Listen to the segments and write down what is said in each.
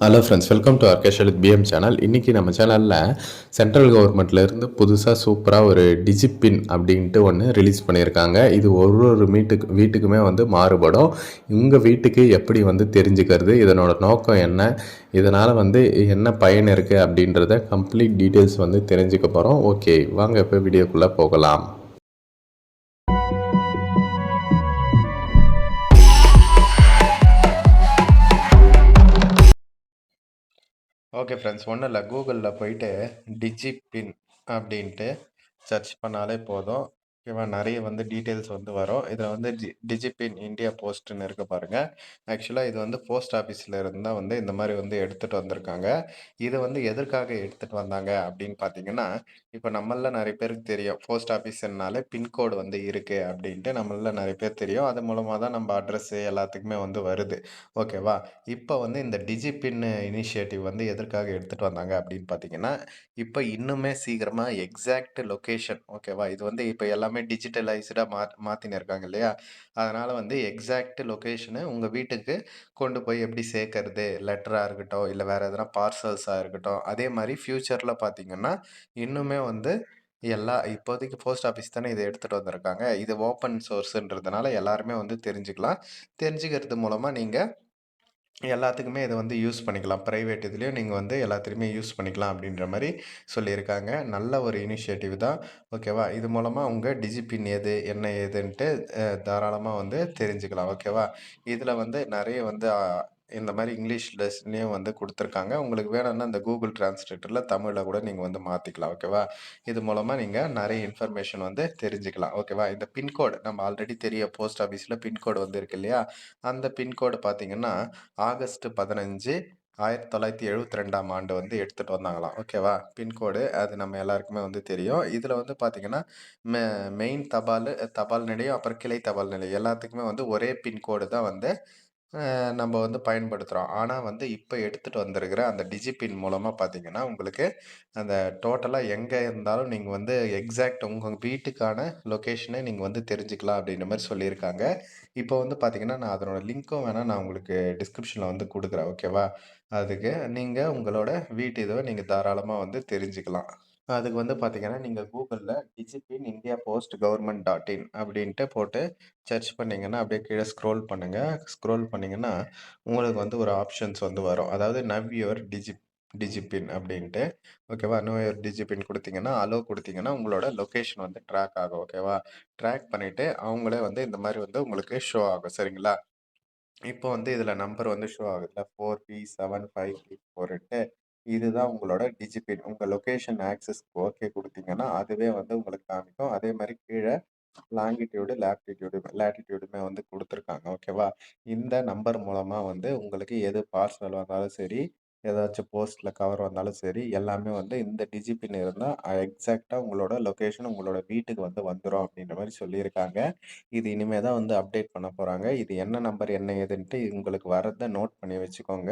Hello friends welcome to ஆர்கேஷல் PM channel இன்றைக்கி நம்ம சேனலில் சென்ட்ரல் கவர்மெண்ட்லேருந்து புதுசாக சூப்பராக ஒரு டிஜிபின் அப்படின்ட்டு ஒன்று ரிலீஸ் பண்ணியிருக்காங்க. இது ஒரு ஒரு வீட்டுக்கு வீட்டுக்குமே வந்து மாறுபடும். உங்கள் வீட்டுக்கு எப்படி வந்து தெரிஞ்சுக்கிறது இதனோட நோக்கம் என்ன இதனால் வந்து என்ன பயன் இருக்குது அப்படின்றத கம்ப்ளீட் டீட்டெயில்ஸ் வந்து தெரிஞ்சுக்க போகிறோம் ஓகே வாங்க இப்போ வீடியோக்குள்ளே போகலாம். ஓகே ஃப்ரெண்ட்ஸ் ஒன்றும் இல்லை. கூகுளில் போயிட்டு டிஜிபின் அப்படின்ட்டு சர்ச் பண்ணாலே போதும். ஓகேவா நிறைய வந்து டீட்டெயில்ஸ் வந்து வரும். இதில் வந்து டி டிஜிபின் இந்தியா போஸ்ட்டுன்னு இருக்க பாருங்கள் ஆக்சுவலாக இது வந்து போஸ்ட் ஆஃபீஸில் இருந்தால் வந்து இந்த மாதிரி வந்து எடுத்துகிட்டு வந்திருக்காங்க. இது வந்து எதற்காக எடுத்துகிட்டு வந்தாங்க அப்படின்னு பார்த்தீங்கன்னா இப்போ நம்மளில் நிறைய பேருக்கு தெரியும். போஸ்ட் ஆஃபீஸ்னாலே பின்கோடு வந்து இருக்குது அப்படின்ட்டு நம்மளில் நிறைய பேர் தெரியும். அது மூலமாக தான் நம்ம அட்ரஸ்ஸு எல்லாத்துக்குமே வந்து வருது. ஓகேவா இப்போ வந்து இந்த டிஜிபின் இனிஷியேட்டிவ் வந்து எதற்காக எடுத்துகிட்டு வந்தாங்க அப்படின்னு பார்த்தீங்கன்னா இப்போ இன்னுமே சீக்கிரமாக எக்ஸாக்ட் லொக்கேஷன் ஓகேவா இது வந்து இப்போ எல்லாமே டிஜிட்டலைஸ்டாக மா மாற்றின்னு இருக்காங்க இல்லையா? அதனால் வந்து எக்ஸாக்ட் லொக்கேஷனை உங்கள் வீட்டுக்கு கொண்டு போய் எப்படி சேர்க்கறது? லெட்டராக இருக்கட்டும் இல்லை வேறு எதனா பார்சல்ஸாக இருக்கட்டும் அதே மாதிரி ஃப்யூச்சரில் பார்த்தீங்கன்னா இன்னுமே வந்து எல்லா இப்போதைக்கு போஸ்ட் ஆஃபீஸ் தானே இதை எடுத்துகிட்டு வந்திருக்காங்க. இது ஓப்பன் சோர்ஸுன்றதுனால எல்லாருமே வந்து தெரிஞ்சுக்கலாம். தெரிஞ்சுக்கிறது மூலமாக நீங்கள் எல்லாத்துக்குமே இதை வந்து யூஸ் பண்ணிக்கலாம். ப்ரைவேட் இதுலேயும் நீங்கள் வந்து எல்லாத்துலேயுமே யூஸ் பண்ணிக்கலாம் அப்படின்ற மாதிரி சொல்லியிருக்காங்க. நல்ல ஒரு இனிஷியேட்டிவ் தான். ஓகேவா? இது மூலமாக உங்கள் டிஜிபின் எது என்ன ஏதுன்ட்டு தாராளமாக வந்து தெரிஞ்சுக்கலாம். ஓகேவா? இதில் வந்து நிறைய வந்து இந்த மாதிரி இங்கிலீஷ் லெஸ்லேயும் வந்து கொடுத்துருக்காங்க. உங்களுக்கு வேணும்னா இந்த கூகுள் டிரான்ஸ்லேட்டரில் தமிழில் கூட நீங்கள் வந்து மாற்றிக்கலாம் ஓகேவா இது மூலமாக நீங்கள் நிறைய இன்ஃபர்மேஷன் வந்து தெரிஞ்சுக்கலாம் ஓகேவா இந்த பின்கோடு நம்ம ஆல்ரெடி தெரிய போஸ்ட் ஆஃபீஸில் பின்கோடு வந்து இருக்கு இல்லையா? அந்த பின்கோடு பார்த்தீங்கன்னா ஆகஸ்ட் பதினஞ்சு ஆயிரத்தி தொள்ளாயிரத்தி எழுபத்தி ரெண்டாம் ஆண்டு வந்து எடுத்துகிட்டு வந்தாங்களாம் ஓகேவா பின்கோடு அது நம்ம எல்லாருக்குமே வந்து தெரியும். இதில் வந்து பார்த்திங்கன்னா மெ மெயின் தபால் தபால் நிலையம் அப்புறம் கிளை தபால் நிலையம் எல்லாத்துக்குமே வந்து ஒரே பின்கோடு தான் வந்து நம்ம வந்து பயன்படுத்துகிறோம் ஆனால் வந்து இப்போ எடுத்துகிட்டு வந்திருக்கிற அந்த டிஜிபின் மூலமாக பார்த்தீங்கன்னா உங்களுக்கு அந்த டோட்டலாக எங்கே இருந்தாலும் நீங்கள் வந்து எக்ஸாக்ட் உங்கள் வீட்டுக்கான லொக்கேஷனை நீங்கள் வந்து தெரிஞ்சுக்கலாம் அப்படின்ற மாதிரி சொல்லியிருக்காங்க. இப்போ வந்து பார்த்தீங்கன்னா நான் அதனோட லிங்க்கும் வேணால் நான் உங்களுக்கு டிஸ்கிரிப்ஷனில் வந்து கொடுக்குறேன். ஓகேவா? அதுக்கு நீங்கள் உங்களோட வீட்டு இதை நீங்கள் தாராளமாக வந்து தெரிஞ்சுக்கலாம். அதுக்கு வந்து பார்த்தீங்கன்னா, நீங்கள் கூகுளில் DIGIPIN India post government dot in அப்படின்ட்டு போட்டு சர்ச் பண்ணிங்கன்னா அப்படியே கீழே ஸ்க்ரோல் பண்ணுங்கள் ஸ்க்ரோல் பண்ணிங்கன்னா உங்களுக்கு வந்து ஒரு ஆப்ஷன்ஸ் வந்து வரும். அதாவது நவ் யுவர் டிஜி டிஜிபின் அப்படின்ட்டு. ஓகேவா? நோ யுவர் டிஜிபின் கொடுத்தீங்கன்னா அலோ கொடுத்தீங்கன்னா உங்களோட லொக்கேஷன் வந்து ட்ராக் ஆகும். ஓகேவா? ட்ராக் பண்ணிவிட்டு அவங்களே வந்து இந்த மாதிரி வந்து உங்களுக்கு ஷோ ஆகும். சரிங்களா? இப்போ வந்து இதில் நம்பர் வந்து show ஆகுதில்ல four B seven five three four எட்டு இதுதான் உங்களோட டிஜிபிட் உங்கள் லொக்கேஷன் ஆக்சஸ்க்கு ஓகே கொடுத்தீங்கன்னா அதுவே வந்து உங்களுக்கு காமிக்கும். அதே மாதிரி கீழே லாங்கிட்யூடு, லேட்டிட்யூடு லேட்டிடியூடுமே வந்து கொடுத்துருக்காங்க ஓகேவா? இந்த நம்பர் மூலமாக வந்து உங்களுக்கு எது பார்சல் வந்தாலும் சரி, ஏதாச்சும் போஸ்ட்டில் கவர் வந்தாலும் சரி, எல்லாமே வந்து இந்த டிஜிபின் இருந்தால் எக்ஸாக்டாக உங்களோட லொக்கேஷன் உங்களோட வீட்டுக்கு வந்து வந்துரும் அப்படின்ற மாதிரி சொல்லியிருக்காங்க. இது இனிமேல் தான் வந்து அப்டேட் பண்ண போகிறாங்க இது என்ன நம்பர் என்ன ஏதுன்ட்டு உங்களுக்கு வரதை நோட் பண்ணி வச்சுக்கோங்க.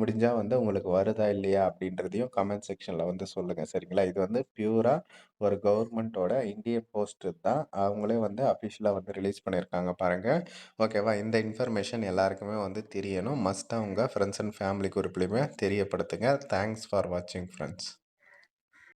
முடிஞ்சால் வந்து உங்களுக்கு வருதா இல்லையா அப்படின்றதையும் கமெண்ட் செக்ஷனில் வந்து சொல்லுங்கள் சரிங்களா? இது வந்து பியூராக ஒரு கவர்மெண்ட்டோட இந்தியன் போஸ்ட் தான். அவங்களே வந்து அஃபிஷியலாக வந்து ரிலீஸ் பண்ணியிருக்காங்க பாருங்கள் ஓகேவா? இந்த இன்ஃபர்மேஷன் எல்லாருக்குமே வந்து தெரியணும். மஸ்ட்டாக உங்கள் ஃப்ரெண்ட்ஸ் அண்ட் ஃபேமிலி குரூப்லேயுமே தெரியப்படுத்துங்க. தேங்க்ஸ் ஃபார் வாட்சிங் ஃப்ரெண்ட்ஸ்.